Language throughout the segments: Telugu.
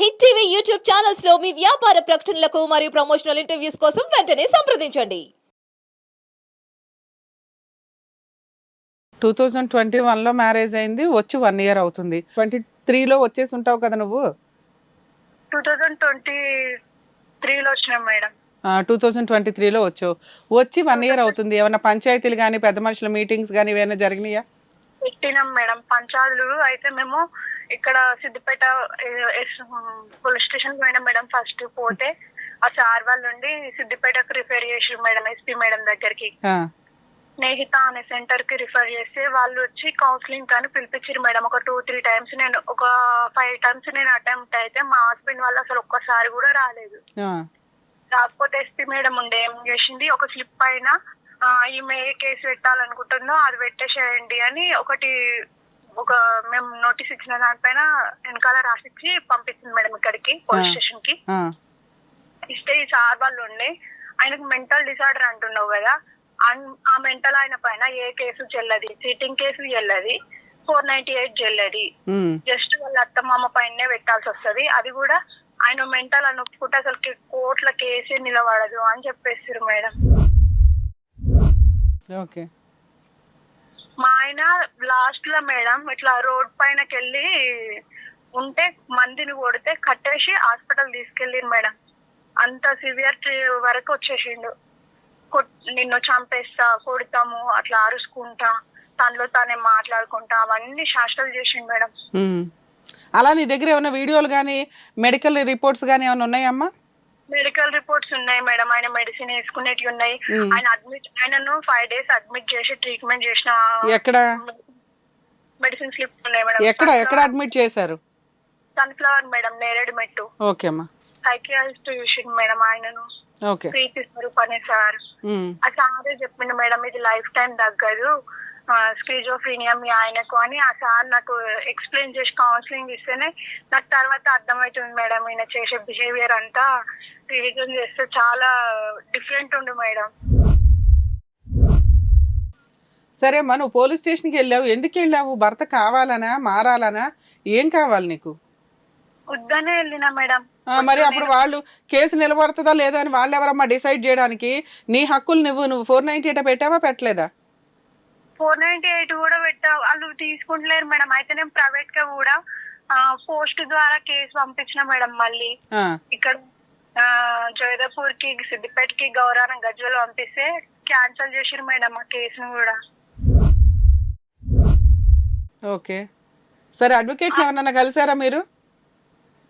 హిట్ టీవీ యూట్యూబ్ ఛానల్స్లో మీ వ్యాపార ప్రకటనలకు మరియు ప్రమోషనల్ ఇంటర్వ్యూస్ కోసం వెంటనే సంప్రదించండి. టూ థౌజండ్ ట్వంటీ వన్లో మ్యారేజ్ అయింది వచ్చి వన్ ఇయర్ అవుతుంది. ట్వంటీ త్రీలో వచ్చేసి ఉంటావు కదా నువ్వు? టూ థౌజండ్ ట్వంటీ త్రీలో వచ్చినాం మేడం. టూ థౌజండ్ ట్వంటీ త్రీలో వచ్చావు. వచ్చి వన్ ఇయర్ అవుతుంది. ఏమైనా పంచాయతీలు కానీ పెద్ద మనుషుల మీటింగ్స్ కానీ ఏమైనా జరిగినాయా? పెట్టినాం మేడం. పంచాయతీలు అయితే మేము ఇక్కడ సిద్దిపేట పోలీస్ స్టేషన్ పోయినాం మేడం ఫస్ట్ పోతే ఆ సార్ వాళ్ళు ఉండి సిద్దిపేటకు రిఫర్ చేసి మేడం ఎస్పీ మేడం దగ్గరికి. స్నేహిత అనే సెంటర్కి రిఫర్ చేస్తే వాళ్ళు వచ్చి కౌన్సిలింగ్ కానీ పిలిపించారు మేడం. ఒక టూ త్రీ టైమ్స్ నేను ఒక ఫైవ్ టైమ్స్ నేను అటెంప్ట్ అయితే మా హస్బెండ్ వాళ్ళు అసలు ఒక్కసారి కూడా రాలేదు. రాకపోతే ఎస్పీ మేడం ఉండే ఏం చేసింది? ఒక స్లిప్ పైన ఆ, ఈమె ఏ కేసు పెట్టాలనుకుంటుందో అది పెట్టేసేయండి అని ఒకటి ఒక మేము నోటీస్ ఇచ్చిన దానిపైన వెనకాల రాసిచ్చి పంపించింది మేడం ఇక్కడికి పోలీస్. స్టేషన్కి. ఇస్తే ఈ సార్ వాళ్ళు ఉండే ఆయనకు మెంటల్ డిసార్డర్ అంటున్నావు కదా ఆ మెంటల్ ఆయన పైన ఏ కేసు చెల్లది చీటింగ్ కేసు చెల్లది ఫోర్ నైన్టీ ఎయిట్ చెల్లది. జస్ట్ వాళ్ళ అత్తమామ పైనే పెట్టాల్సి వస్తది. అది కూడా ఆయన మెంటల్ అని ఒప్పుకుంటే అసలు కోట్ల కేసే నిలబడదు అని చెప్పేస్తారు మేడం. ఓకే. మా ఆయన లాస్ట్లో మేడం ఇట్లా రోడ్ పైనకి వెళ్ళి ఉంటే మందిని కొడితే కట్టేసి హాస్పిటల్ తీసుకెళ్ళింది మేడం. అంత సివియర్ వరకు వచ్చేసిండు. నిన్ను చంపేస్తా కొడతాము అట్లా అరుచుకుంటా తనలో తానే మాట్లాడుకుంటా అవన్నీ శాస్త్రాలు చేసిండు మేడం. అలా నీ దగ్గర ఏమైనా వీడియోలు కానీ మెడికల్ రిపోర్ట్స్ కానీ ఏమైనా ఉన్నాయమ్మా మెడికల్ రిపోర్ట్స్ ఉన్నాయి మేడం ఆయన మెడిసిన్ వేసుకునేటివి ఉన్నాయి. మ్మ్. ఆయన అడ్మిట్ ఆయనను ఫైవ్ డేస్ అడ్మిట్ చేసి ట్రీట్మెంట్ చేసిన ఎక్కడ? మెడిసిన్ స్లిప్ ఉన్నాయి మేడం ఎక్కడ? ఎక్కడ అడ్మిట్ చేశారు? సన్ఫ్లవర్ మేడం నేరేడు మెట్టు. ఓకే అమ్మా. సైకియాలజిస్ట్ చూసిండు మేడం ఆయనను. ఓకే. ప్రీతి స్వరూప్ అనే సార్. ఆ సారే చెప్పిండు మేడం ఇది లైఫ్ టైం తగ్గదు. స్క్రీజోఫ్రీనియా మీ ఆయనకు అని ఆ సార్ నాకు ఎక్స్ప్లెయిన్ చేసి కౌన్సిలింగ్ ఇస్తేనే నాకు తర్వాత అర్థమవుతుంది మేడం ఈయన చేసే బిహేవియర్ అంతా. రివిజన్ చేస్తే చాలా డిఫరెంట్ ఉండు మేడం. సరే అమ్మా నువ్వు పోలీస్ స్టేషన్కి వెళ్ళావు. ఎందుకు వెళ్ళావు? భర్త కావాలనా? మారాలనా? ఏం కావాలి నీకు? వద్దనే వెళ్ళినా మేడం. మరి అప్పుడు వాళ్ళు కేసు నిలబడుతుందా లేదా అని వాళ్ళు ఎవరమ్మా డిసైడ్ చేయడానికి? నీ హక్కులు నువ్వు నువ్వు ఫోర్ నైన్టీ ఎయిట్ పెట్టావా? పెట్టలేదా? ఫోర్ నైన్టీ ఎయిట్ కూడా పెట్టా వాళ్ళు తీసుకుంటలేరు మేడం. అయితే నేను ప్రైవేట్గా కూడా పోస్ట్ ద్వారా కేసు పంపించిన మేడం మళ్ళీ. ఇక్కడ ఆ, జోయిదాపూర్కి సిద్దిపేట కి గౌరానం గజ్వల్ పంపిస్తే క్యాన్సిల్ చేసిరు మేడం ఆ కేసును కూడా. ఓకే. సరే అడ్వకేట్ ఎవరన్నా కలిసారా మీరు?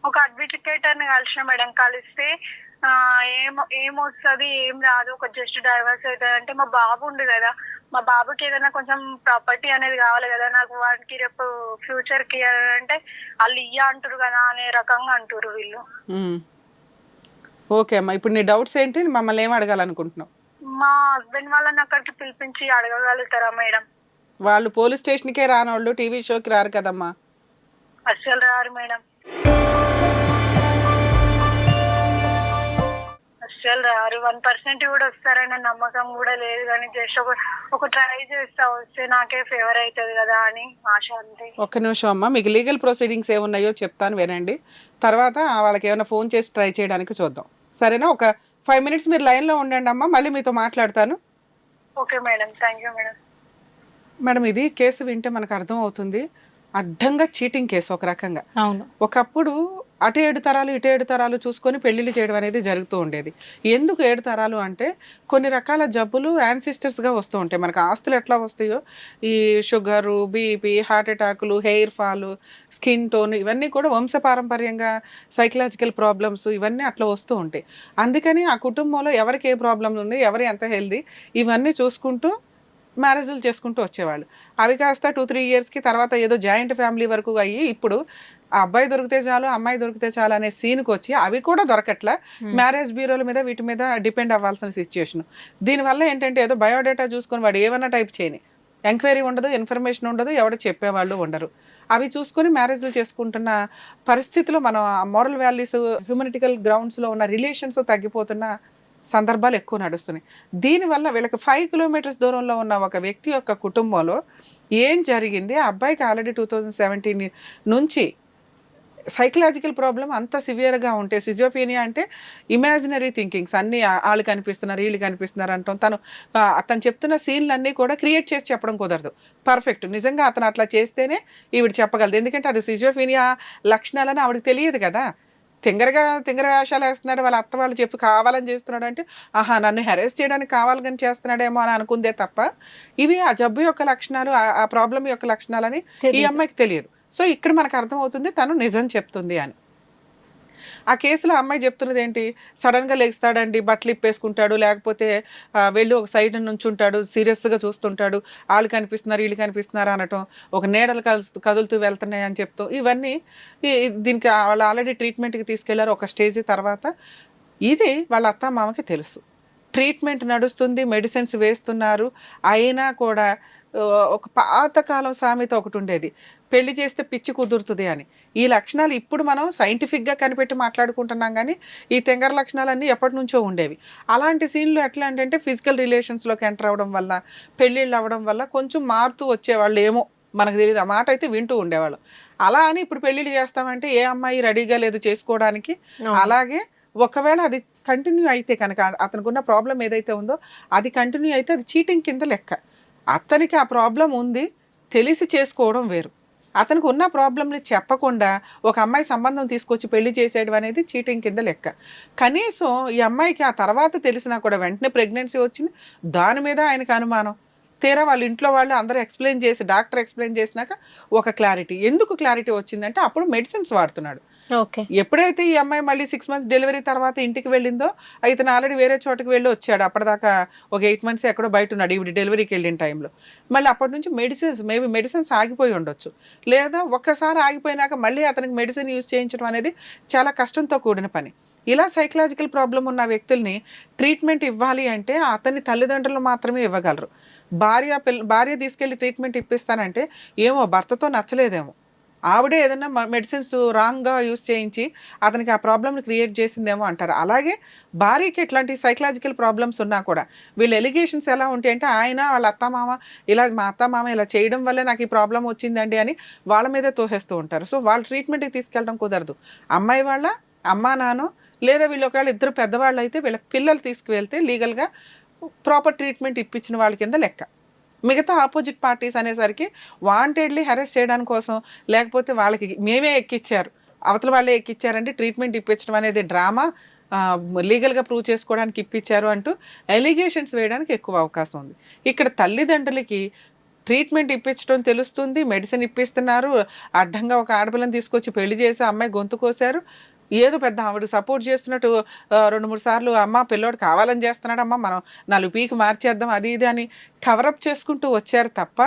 ఒక అడ్వకేటర్ని కలిసిన మేడం. కలిస్తే ఆ, ఏం ఏమొస్తుంది ఏం రాదు ఒక జస్ట్ డైవర్స్ అవుతుంది అంటే మా బాబు ఉంది కదా మా బాబుకి ఏదైనా కొంచెం ప్రాపర్టీ అనేది కావాలి కదా నాకు వాడికి రేపు ఫ్యూచర్కి అంటే వాళ్ళు ఇయ్య అంటారు కదా అనే రకంగా అంటారు వీళ్ళు. ఓకే అమ్మా ఇప్పుడు నీ డౌట్స్ ఏంటి? మమ్మల్ని ఏం అడగాలనుకుంటున్నావు? మా హస్బెండ్ వాళ్ళని అక్కడికి పిలిపించి అడగగలుగుతారా మేడం? వాళ్ళు పోలీస్ స్టేషన్కే రానోళ్ళు టీవీ షోకి రారు కదమ్మా. అస్సలు రారు మేడం. అస్సలు రారు. వన్ పర్సెంట్ కూడా వస్తారనే నమ్మకం కూడా లేదు. కానీ జస్ట్ ఒక ఒక ట్రై చేస్తా వస్తే నాకే ఫేవర్ అవుతుంది కదా అని ఆశ అంతే. ఒక్క నిమిషం అమ్మా. మీకు లీగల్ ప్రొసీడింగ్స్ ఏమున్నాయో చెప్తాను వినండి. తర్వాత వాళ్ళకి ఏమైనా ఫోన్ చేసి ట్రై చేయడానికి చూద్దాం. సరేనా? ఒక ఫైవ్ మినిట్స్ మీరు లైన్లో ఉండండి అమ్మా. మళ్ళీ మీతో మాట్లాడతాను. Okay madam. Thank you madam. Madam ఇది కేసు వింటే మనకు అర్థం అవుతుంది. అడ్డంగా చీటింగ్ కేసు ఒక రకంగా. అవును. ఒకప్పుడు అటు ఏడు తరాలు ఇటు ఏడు తరాలు చూసుకొని పెళ్ళిళ్ళు చేయడం అనేది జరుగుతూ ఉండేది. ఎందుకు ఏడు తరాలు అంటే కొన్ని రకాల జబ్బులు యాన్సిస్టర్స్గా వస్తూ ఉంటాయి. మనకు ఆస్తులు ఎట్లా వస్తాయో? ఈ షుగరు బీపీ హార్ట్ అటాకులు హెయిర్ ఫాల్ స్కిన్ టోన్ ఇవన్నీ కూడా వంశపారంపర్యంగా సైకలాజికల్ ప్రాబ్లమ్స్ ఇవన్నీ అట్లా వస్తూ ఉంటాయి. అందుకని ఆ కుటుంబంలో ఎవరికి ఏ ప్రాబ్లమ్స్ ఉన్నాయి ఎవరు ఎంత హెల్దీ ఇవన్నీ చూసుకుంటూ మ్యారేజ్లు చేసుకుంటూ వచ్చేవాళ్ళు. అవి కాస్త టూ త్రీ ఇయర్స్కి తర్వాత ఏదో జాయింట్ ఫ్యామిలీ వరకు అయ్యి ఇప్పుడు ఆ అబ్బాయి దొరికితే చాలు అమ్మాయి దొరికితే చాలు అనే సీన్కి వచ్చి అవి కూడా దొరకట్లా మ్యారేజ్ బ్యూరోల మీద వీటి మీద డిపెండ్ అవ్వాల్సిన సిచ్యుయేషన్. దీనివల్ల ఏంటంటే ఏదో బయోడేటా చూసుకొని వాడు ఏమన్నా టైప్ చేయని. ఎంక్వైరీ ఉండదు ఇన్ఫర్మేషన్ ఉండదు ఎవడు చెప్పేవాళ్ళు ఉండరు. అవి చూసుకొని మ్యారేజ్లు చేసుకుంటున్న పరిస్థితిలో మనం మోరల్ వాల్యూస్ హ్యూమనిటికల్ గ్రౌండ్స్లో ఉన్న రిలేషన్స్ తగ్గిపోతున్న సందర్భాలు ఎక్కువ నడుస్తున్నాయి. దీనివల్ల వీళ్ళకి ఫైవ్ కిలోమీటర్స్ దూరంలో ఉన్న ఒక వ్యక్తి యొక్క కుటుంబంలో ఏం జరిగింది? ఆ అబ్బాయికి ఆల్రెడీ టూ థౌజండ్ సెవెంటీన్ నుంచి సైకలాజికల్ ప్రాబ్లం అంత సివియర్గా ఉంటే సిజోపీనియా అంటే ఇమాజినరీ థింకింగ్స్ అన్నీ వాళ్ళు కనిపిస్తున్నారు వీళ్ళు కనిపిస్తున్నారు అంటాం. తను అతను చెప్తున్న సీన్లన్నీ కూడా క్రియేట్ చేసి చెప్పడం కుదరదు. పర్ఫెక్ట్ నిజంగా అతను అట్లా చేస్తేనే ఈవిడ చెప్పగలదు. ఎందుకంటే అది సిజోఫీనియా లక్షణాలని ఆవిడకి తెలియదు కదా. తింగరగా తింగర వేషాలు వేస్తున్నాడు వాళ్ళ అత్త వాళ్ళు చెప్పి కావాలని చేస్తున్నాడు అంటే ఆహా నన్ను హెరాస్ చేయడానికి కావాలని చేస్తున్నాడేమో అని అనుకుందే తప్ప ఇవి ఆ జబ్బు యొక్క లక్షణాలు ఆ- ప్రాబ్లం యొక్క లక్షణాలని ఈ. అమ్మాయికి తెలియదు సో ఇక్కడ మనకు అర్థమవుతుంది తను నిజం చెప్తుంది అని ఆ కేసులో అమ్మాయి చెప్తున్నది ఏంటి? సడన్గా లేస్తాడండి బట్టలు ఇప్పేసుకుంటాడు లేకపోతే వెళ్ళి ఒక సైడ్ నుంచి ఉంటాడు సీరియస్గా చూస్తుంటాడు వాళ్ళు కనిపిస్తున్నారు వీళ్ళు కనిపిస్తున్నారు అనటం ఒక నీడలు కలుస్తూ కదులుతూ వెళ్తున్నాయి అని చెప్తూ ఇవన్నీ దీనికి వాళ్ళు ఆల్రెడీ ట్రీట్మెంట్కి తీసుకెళ్ళారు ఒక స్టేజ్ తర్వాత. ఇది వాళ్ళ అత్త మామకి తెలుసు. ట్రీట్మెంట్ నడుస్తుంది మెడిసిన్స్ వేస్తున్నారు అయినా కూడా ఒక పాతకాలం సామెత ఒకటి ఉండేది. పెళ్ళి చేస్తే పిచ్చి కుదురుతుంది అని. ఈ లక్షణాలు ఇప్పుడు మనం సైంటిఫిక్గా కనిపెట్టి మాట్లాడుకుంటున్నాం కానీ ఈ తెంగర లక్షణాలన్నీ ఎప్పటి నుంచో ఉండేవి. అలాంటి సీన్లు ఎట్లా అంటే ఫిజికల్ రిలేషన్స్లోకి ఎంటర్ అవ్వడం వల్ల పెళ్ళిళ్ళు అవ్వడం వల్ల కొంచెం మారుతూ వచ్చేవాళ్ళు ఏమో మనకు తెలియదు ఆ మాట అయితే వింటూ ఉండేవాళ్ళు. అలా అని ఇప్పుడు పెళ్ళిళ్ళు చేస్తామంటే ఏ అమ్మాయి రెడీగా లేదు చేసుకోవడానికి అలాగే ఒకవేళ అది కంటిన్యూ అయితే కనుక అతనికి ఉన్న ప్రాబ్లం ఏదైతే ఉందో అది కంటిన్యూ అయితే అది చీటింగ్ కింద లెక్క. అతనికి ఆ ప్రాబ్లం ఉంది తెలిసి చేసుకోవడం వేరు. అతనికి ఉన్న ప్రాబ్లమ్ని చెప్పకుండా ఒక అమ్మాయి సంబంధం తీసుకొచ్చి పెళ్ళి చేసేయడం అనేది చీటింగ్ కింద లెక్క. కనీసం ఈ అమ్మాయికి ఆ తర్వాత తెలిసినా కూడా వెంటనే ప్రెగ్నెన్సీ వచ్చింది దాని మీద ఆయనకు అనుమానం. తీరా వాళ్ళ ఇంట్లో వాళ్ళు అందరూ ఎక్స్ప్లెయిన్ చేసి డాక్టర్ ఎక్స్ప్లెయిన్ చేసినాక ఒక క్లారిటీ. ఎందుకు క్లారిటీ వచ్చిందంటే అప్పుడు మెడిసిన్స్ వాడుతున్నాడు. ఎప్పుడైతే ఈ అమ్మాయి మళ్ళీ సిక్స్ మంత్స్ డెలివరీ తర్వాత ఇంటికి వెళ్ళిందో ఇతను ఆల్రెడీ వేరే చోటకి వెళ్ళి వచ్చాడు. అప్పటిదాకా ఒక ఎయిట్ మంత్స్ ఎక్కడో బయట ఉన్నాడు ఇవి డెలివరీకి వెళ్ళిన టైంలో మళ్ళీ అప్పటి నుంచి మెడిసిన్స్ మేబీ మెడిసిన్స్ ఆగిపోయి ఉండొచ్చు. లేదా ఒక్కసారి ఆగిపోయినాక మళ్ళీ అతనికి మెడిసిన్ యూజ్ చేయించడం అనేది చాలా కష్టంతో కూడిన పని. ఇలా సైకలాజికల్ ప్రాబ్లం ఉన్న వ్యక్తుల్ని ట్రీట్మెంట్ ఇవ్వాలి అంటే అతని తల్లిదండ్రులు మాత్రమే ఇవ్వగలరు. భార్య పిల్ల భార్య తీసుకెళ్ళి ట్రీట్మెంట్ ఇప్పిస్తానంటే ఏమో భర్తతో నచ్చలేదేమో. ఆవిడే ఏదైనా మెడిసిన్స్ రాంగ్గా యూస్ చేయించి అతనికి ఆ ప్రాబ్లమ్ని క్రియేట్ చేసిందేమో అంటారు. అలాగే భార్యకి ఇట్లాంటి సైకలాజికల్ ప్రాబ్లమ్స్ ఉన్నా కూడా వీళ్ళ ఎలిగేషన్స్ ఎలా ఉంటాయి అంటే ఆయన వాళ్ళ అత్తమామ ఇలా మా అత్తమామ ఇలా చేయడం వల్లే నాకు ఈ ప్రాబ్లం వచ్చిందండి అని వాళ్ళ మీదే తోసేస్తూ ఉంటారు. సో వాళ్ళ ట్రీట్మెంట్కి తీసుకెళ్ళడం కుదరదు. అమ్మాయి వాళ్ళ అమ్మా నాన్న లేదా వీళ్ళు ఒకవేళ ఇద్దరు పెద్దవాళ్ళు అయితే వీళ్ళ పిల్లలు తీసుకువెళ్తే లీగల్గా ప్రాపర్ ట్రీట్మెంట్ ఇప్పించిన వాళ్ళ కింద లెక్క. మిగతా ఆపోజిట్ పార్టీస్ అనేసరికి వాంటెడ్లీ హెరెస్ట్ చేయడానికి కోసం లేకపోతే వాళ్ళకి మేమే ఎక్కిచ్చారు. అవతల వాళ్ళే ఎక్కిచ్చారంటే ట్రీట్మెంట్ ఇప్పించడం అనేది డ్రామా లీగల్గా ప్రూవ్ చేసుకోవడానికి ఇప్పించారు అంటూ ఎలిగేషన్స్ వేయడానికి ఎక్కువ అవకాశం ఉంది. ఇక్కడ తల్లిదండ్రులకి ట్రీట్మెంట్ ఇప్పించడం తెలుస్తుంది మెడిసిన్ ఇప్పిస్తున్నారు అడ్డంగా ఒక ఆడపిల్లని తీసుకొచ్చి పెళ్ళి చేసి అమ్మాయి గొంతు కోసారు ఏదో పెద్ద ఆవిడ సపోర్ట్ చేస్తున్నట్టు రెండు మూడు సార్లు అమ్మ పిల్లోడు కావాలని చేస్తున్నాడమ్మా మనం నాలుగు పీకి మార్చేద్దాం అది ఇది అని కవరప్ చేసుకుంటూ వచ్చారు తప్ప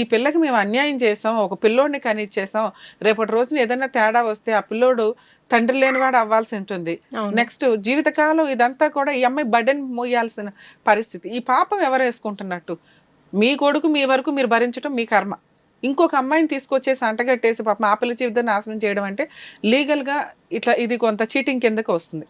ఈ పిల్లకి మేము అన్యాయం చేసాం ఒక పిల్లోడిని కనిచ్చేసాం రేపటి రోజున ఏదైనా తేడా వస్తే ఆ పిల్లోడు తండ్రి లేనివాడు అవ్వాల్సి ఉంటుంది. నెక్స్ట్ జీవితకాలం ఇదంతా కూడా ఈ అమ్మాయి బర్డెన్ మోయాల్సిన పరిస్థితి. ఈ పాపం ఎవరు వేసుకుంటున్నట్టు? మీ కొడుకు మీ వరకు మీరు భరించడం మీ కర్మ. ఇంకొక అమ్మాయిని తీసుకొచ్చేసి అంటగట్టేసి పాపం ఆ పిల్ల జీవితం నాశనం చేయడం అంటే లీగల్గా ఇట్లా ఇది కొంత చీటింగ్ కిందకు వస్తుంది.